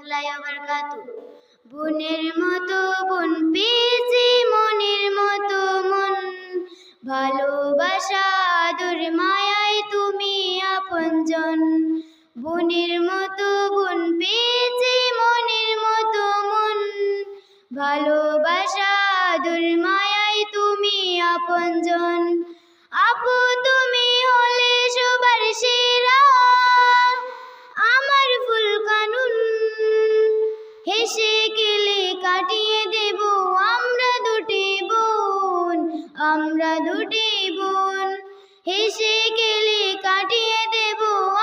রহমতুল্লাহি বোনের মতো বোন পেয়েছি মনের মতো মন। ভালোবাসা, আদর, মায়ায় তুমি আপনজন বোনের মতো বোন পেয়েছি মনের মতো মন। ভালোবাসা, আদর, মায়ায় তুমি আপনজন আপু, তুমি আমরা দুটি বোন। হেসে গেলে কাটিয়ে দেব,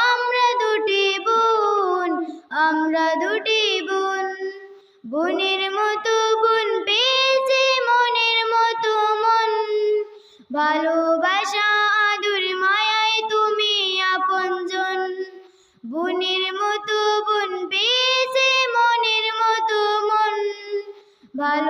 আমরা দুটি বোন। আমরা দুটি বোন। বোনের মতো বোন পেয়েছে মনের মতো মন। ভালোবাসা আদর মায়ায় তুমি আপনজন। বোনের মতো বোন পেয়েছে মনের মতো মন। ভালোবাসা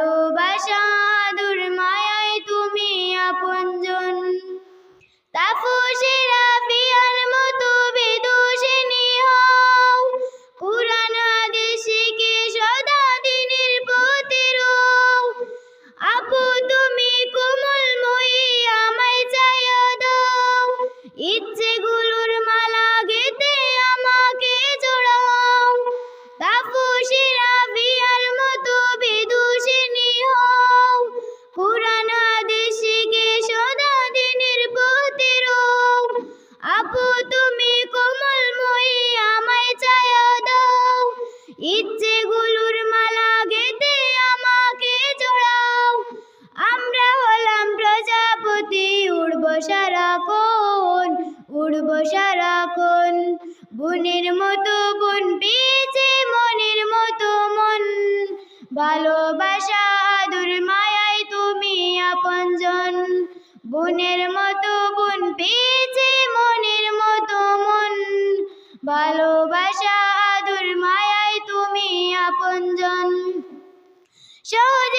উড়ব সারাক্ষণ। বোনের মতো বোন পেয়েছে মনের মতো মন। ভালোবাসা আদর মায়ায় তুমি আপনজন। বোনের মতো বোন পেয়েছে মনের মতো মন। ভালোবাসা আদর মায়ায় তুমি আপনজন। শহর